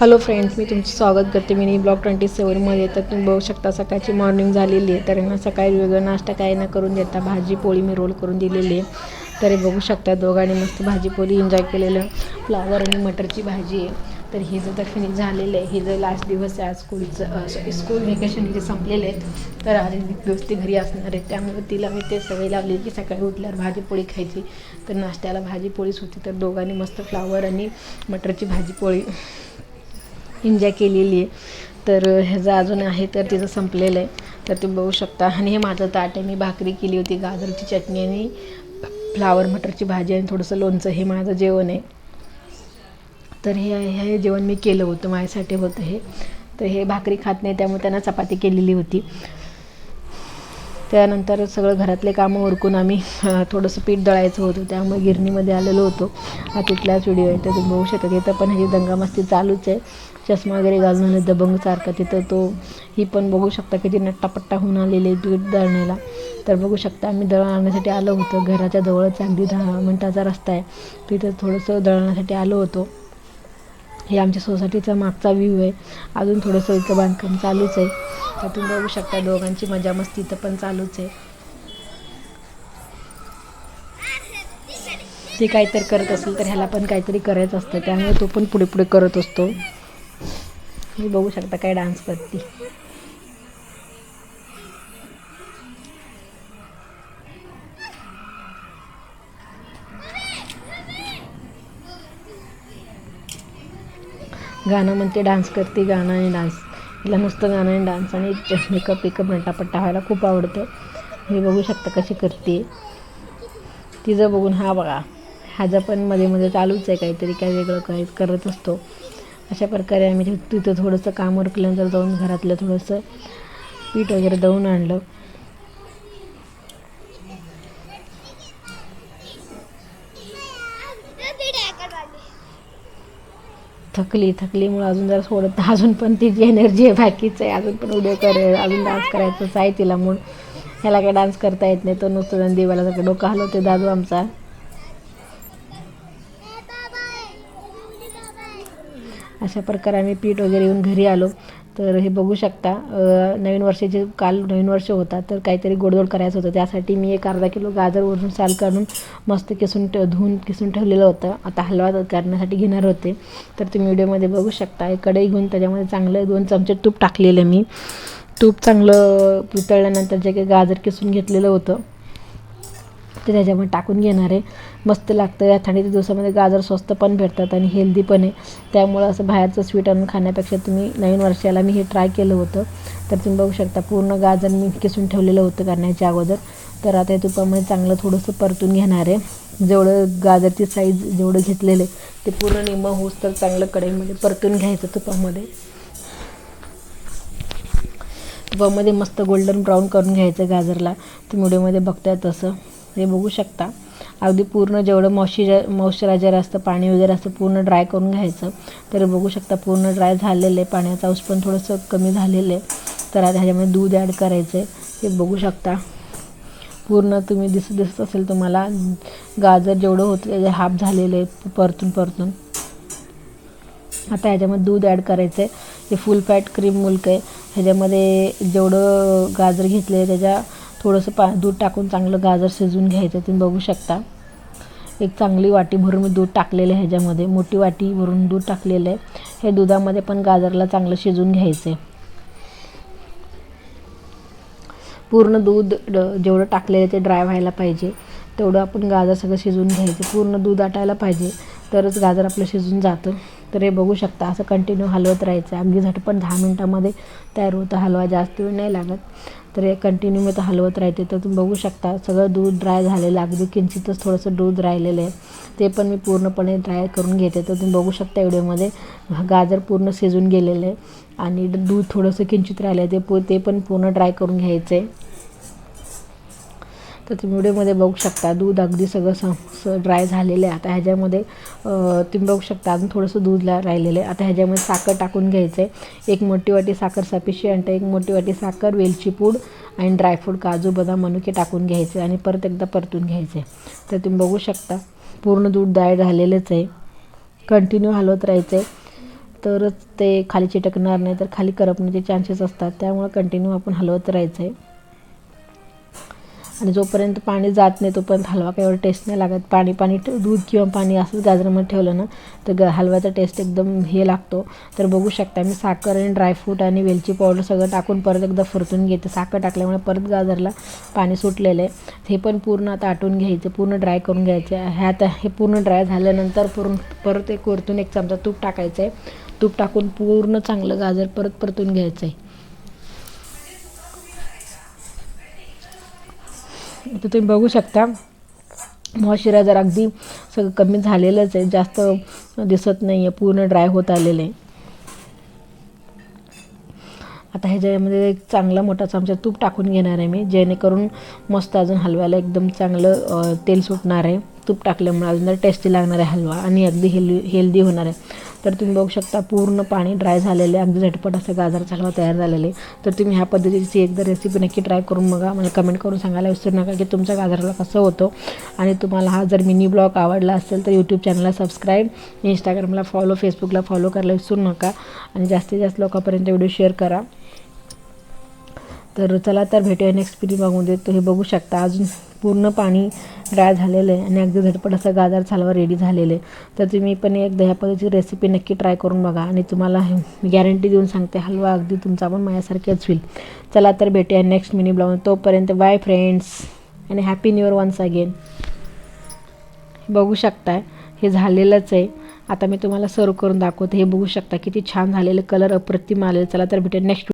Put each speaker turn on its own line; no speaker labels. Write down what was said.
Hello friends मी तुमचं स्वागत करते. मिनी ब्लॉग ट्वेंटी सेवनमध्ये तर तुम्ही बघू शकता सकाळची मॉर्निंग झालेली आहे. तर यांना सकाळी वेगळं नाश्ता काय ना करून देता भाजी पोळी मी रोल करून दिलेली आहे. तर बघू शकता दोघांनी मस्त भाजी पोळी एन्जॉय केलेलं. फ्लावर आणि मटरची भाजी आहे. तर हे जर तर फिनिश झालेलं आहे हे जर लास्ट दिवस आहे आज स्कूलचं स्कूल व्हेकेशन जे संपलेले आहेत तर आज एक दिवस ती घरी असणार आहे. त्यामुळे तिला मी ते सवय लावली की सकाळी उठल्यावर भाजी पोळी खायची. तर नाश्त्याला भाजी पोळीच होती तर दोघांनी मस्त फ्लावर आणि मटरची भाजी पोळी एन्जॉय केलेली आहे. तर ह्याचं अजून आहे तर तिचं संपलेलं आहे. तर तुम्ही बघू शकता. आणि हे माझं ताट आहे. मी भाकरी केली होती गाजरची चटणी आणि फ्लावर मटरची भाजी आणि थोडंसं लोणचं. हे माझं जेवण आहे. तर हे हे जेवण मी केलं होतं. माझ्यासाठी होतं हे. तर हे भाकरी खात नाही त्यामुळे त्यांना चपाती केलेली होती. त्यानंतर सगळं घरातले कामं उरकून आम्ही थोडंसं पीठ दळायचं होतं. त्यामुळे गिरणीमध्ये आलेलो होतो. हा तिथलाच व्हिडिओ आहे. तर तुम्ही बघू शकता तिथं पण ह्याची दंगामस्ती चालूच आहे. चष्मा वगैरे घालून दबंग सारखा तिथं तो ही पण बघू शकता किती नट्टापट्टा होऊन आलेली आहे पीठ दळण्याला तर बघू शकता आम्ही दळण आणण्यासाठी आलो होतो. घराच्या जवळच अगदी दहा मिनटाचा रस्ता आहे. तिथं थोडंसं दळण्यासाठी आलो होतो. हे आमच्या सोसायटीचा मागचा व्ह्यू आहे. अजून थोडंसं इथं बांधकाम चालूच आहे. तर तुम्ही बघू शकता दोघांची मजा मस्ती इथं पण चालूच आहे. ते काहीतरी करत असेल तर ह्याला पण काहीतरी करायचं असतं. त्यामुळे तो पण पुढे पुढे करत असतो. मी बघू शकता काय डान्स करते. गाणं म्हणते डान्स करते गाणं आणि डान्स हिला नुसतं गाणं आणि डान्स आणि मेकअप वेकअप नटापट्टा व्हायला खूप आवडतं. मी बघू शकता कशी करते. तिचं बघून हा बघा. ह्याचं पण मध्ये मध्ये चालूच आहे काहीतरी काय वेगळं काही करत असतो. अशा प्रकारे आम्ही तिथं तिथं थोडंसं काम उरकल्यानंतर जाऊन घरातलं थोडंसं पीठ वगैरे दळून आणलं. थकली थकलीमुळे अजून जरा सोडत अजून पण तिची एनर्जी आहे बाकीचं आहे अजून पण उद्या करे अजून डान्स करायचंच आहे तिला म्हणून. ह्याला काय डान्स करता येत नाही तो नुसतं जण देवाला सगळं डोकं हलवते दादू आमचा. अशा प्रकारे आम्ही पीठ वगैरे येऊन घरी आलो. तर हे बघू शकता. नवीन वर्षाचे काल नवीन वर्ष होता तर काहीतरी गोडधोड करायचं होतं. त्यासाठी मी एक अर्धा किलो गाजर वरून साल काढून मस्त किसून ठेव धुवून किसून ठेवलेलं होतं. आता हलवा करण्यासाठी घेणार होते. तर तुम्ही व्हिडिओमध्ये बघू शकता. एक कढई घेऊन त्याच्यामध्ये चांगलं दोन चमचे तूप टाकलेलं मी. तूप चांगलं पितळल्यानंतर जे काही गाजर किसून घेतलेलं होतं ते त्याच्यामध्ये टाकून घेणार आहे. मस्त लागतं. या थंडीच्या दिवसामध्ये गाजर स्वस्त पण भेटतात आणि हेल्दी पण आहे. त्यामुळं असं बाहेरचं स्वीट आणून खाण्यापेक्षा तुम्ही नवीन वर्षाला मी हे ट्राय केलं होतं. तर तुम्ही बघू शकता पूर्ण गाजर मी किसून ठेवलेलं होतं करण्याच्या अगोदर. तर आता या तुपामध्ये चांगलं थोडंसं परतून घेणार आहे. जेवढं गाजरची साईज जेवढं घेतलेलं आहे ते पूर्ण निम्मं होऊस तर चांगलं कढईमध्ये परतून घ्यायचं तुपामध्ये. तुपामध्ये मस्त गोल्डन ब्राऊन करून घ्यायचं गाजरला. तुम्ही व्हिडिओमध्ये बघताय तसं. ते बघू शकता. अगदी पूर्ण जेवढं मॉइश्चर मॉइश्चरायझर असतं पाणी वगैरे असतं पूर्ण ड्राय करून घ्यायचं. तर बघू शकता पूर्ण ड्राय झालेलं आहे. पाण्याचा अंश पण थोडंसं कमी झालेलं आहे. तर आता ह्याच्यामध्ये दूध ॲड करायचं आहे हे बघू शकता. पूर्ण तुम्ही दिसत दिसत असेल तुम्हाला गाजर जेवढं होतं त्याचे हाफ झालेलं आहे परतून परतून. आता ह्याच्यामध्ये दूध ॲड करायचं आहे हे फुल फॅट क्रीम मुल्क आहे. ह्याच्यामध्ये जेवढं गाजर घेतलं आहे त्याच्या थोडंसं पा दूध टाकून चांगलं गाजर शिजवून घ्यायचं तुम्ही बघू शकता. एक चांगली वाटी भरून मी दूध टाकलेलं आहे ह्याच्यामध्ये. मोठी वाटी भरून दूध टाकलेलं आहे. हे दुधामध्ये पण गाजरला चांगलं शिजवून घ्यायचं आहे पूर्ण दूध ड- जेवढं टाकलेलं आहे ते ड्राय व्हायला पाहिजे. तेवढं आपण गाजर सगळं शिजवून घ्यायचं. पूर्ण दूध आटायला पाहिजे. तरच गाजर आपलं शिजून जातं. तर हे बघू शकता असं कंटिन्यू हलवत राहायचं अगदी झटपट दहा मिनटामध्ये तयार होतं. हलवा जास्त वेळ नाही लागत. तर हे कंटिन्यू मी तर हलवत राहते. तर तुम्ही बघू शकता सगळं दूध ड्राय झालेलं आहे. अगदी किंचितच थोडंसं दूध राहिलेलं आहे. ते पण मी पूर्णपणे ड्राय करून घेते. तर तुम्ही बघू शकता व्हिडिओमध्ये गाजर पूर्ण शिजून गेलेलं आहे. आणि दूध थोडंसं किंचित राहिलं आहे ते पू ते पण पूर्ण ड्राय करून घ्यायचं आहे तर तुम्ही व्हिडिओमध्ये बघू शकता. दूध अगदी सगळं स स ड्राय झालेलं आहे. आता ह्याच्यामध्ये तुम्ही बघू शकता अजून थोडंसं दूध ला राहिलेलं आहे. आता ह्याच्यामध्ये साखर टाकून घ्यायचं आहे एक मोठी वाटी साखर सफिशियंट एक मोठी वाटी साखर वेलची पूड आणि ड्रायफ्रूट काजू बदाम मनुके टाकून घ्यायचे आणि परत एकदा परतून घ्यायचे तर तुम्ही बघू शकता पूर्ण दूध ड्राय झालेलंच आहे. कंटिन्यू हलवत राहायचं आहे तरच ते खाली चिटकणार नाही तर खाली करपण्याचे चान्सेस असतात. त्यामुळे कंटिन्यू आपण हलवत राहायचं आहे आणि जोपर्यंत पाणी जात नाही तोपर्यंत हलवा काही एवढं टेस्ट नाही लागत. पाणी पाणी दूध किंवा पाणी असंच गाजरामध्ये ठेवलं ना तर ग हलव्याचा टेस्ट एकदम हे लागतो. तर बघू शकता मी साखर आणि ड्रायफ्रूट आणि वेलची पावडर सगळं टाकून परत एकदा परतून घेते. साखर टाकल्यामुळे परत गाजरला पाणी सुटलेलं आहे. हे पण पूर्ण आता आटून घ्यायचं पूर्ण ड्राय करून घ्यायचे हे आता हे पूर्ण ड्राय झाल्यानंतर पूर्ण परत एक वरतून एक चमचा तूप टाकायचं आहे. तूप टाकून पूर्ण चांगलं गाजर परत परतून घ्यायचं आहे. इथं तुम्ही बघू शकता. मॉइश्चरायझर अगदी सगळं कमी झालेलंच आहे. जास्त दिसत नाही आहे पूर्ण ड्राय होत आलेलं आहे. आता ह्याच्यामध्ये एक चांगला मोठा चमचा तूप टाकून घेणार आहे मी. जेणेकरून मस्त अजून हलव्याला एकदम चांगलं तेल सुटणार आहे. तूप टाकल्यामुळे अजून टेस्टी लागणार आहे हलवा आणि अगदी हेल्दी हेल्दी होणार आहे. तर तुम्ही बघू शकता पूर्ण पाणी ड्राय झालेले अगदी झटपट असं गाजर हलवा तयार झालेले तर तुम्ही ह्या पद्धतीची एकदा रेसिपी नक्की ट्राय करून बघा. मला कमेंट करून सांगायला विसरू नका की तुमच्या गाजराला कसं होतं. आणि तुम्हाला हा जर मिनी ब्लॉग आवडला असेल तर यूट्यूब चॅनलला सबस्क्राईब इंस्टाग्रामला फॉलो फेसबुकला फॉलो करायला विसरू नका. आणि जास्तीत जास्त लोकांपर्यंत व्हिडिओ शेअर करा. तर चला तर भेटूया नेक्स्ट पिढी बघून देतो हे बघू शकता अजून पूर्ण पाणी ड्राय झालेलं आहे आणि अगदी झटपट असं गाजर चालवा रेडी झालेलं आहे. तर तुम्ही पण एकदा ह्या पद्धतीची रेसिपी नक्की ट्राय करून बघा आणि तुम्हाला मी गॅरंटी देऊन सांगते हलवा अगदी तुमचा पण माझ्यासारखेच होईल. चला तर भेटूया नेक्स्ट मिनी ब्लॉग तोपर्यंत बाय फ्रेंड्स आणि happy new year once again बघू शकताय हे झालेलंच आहे. आता मी तुम्हाला सर्व करून दाखवते. हे बघू शकता किती छान झालेलं कलर अप्रतिम आलेलं चला तर भेटेल नेक्स्ट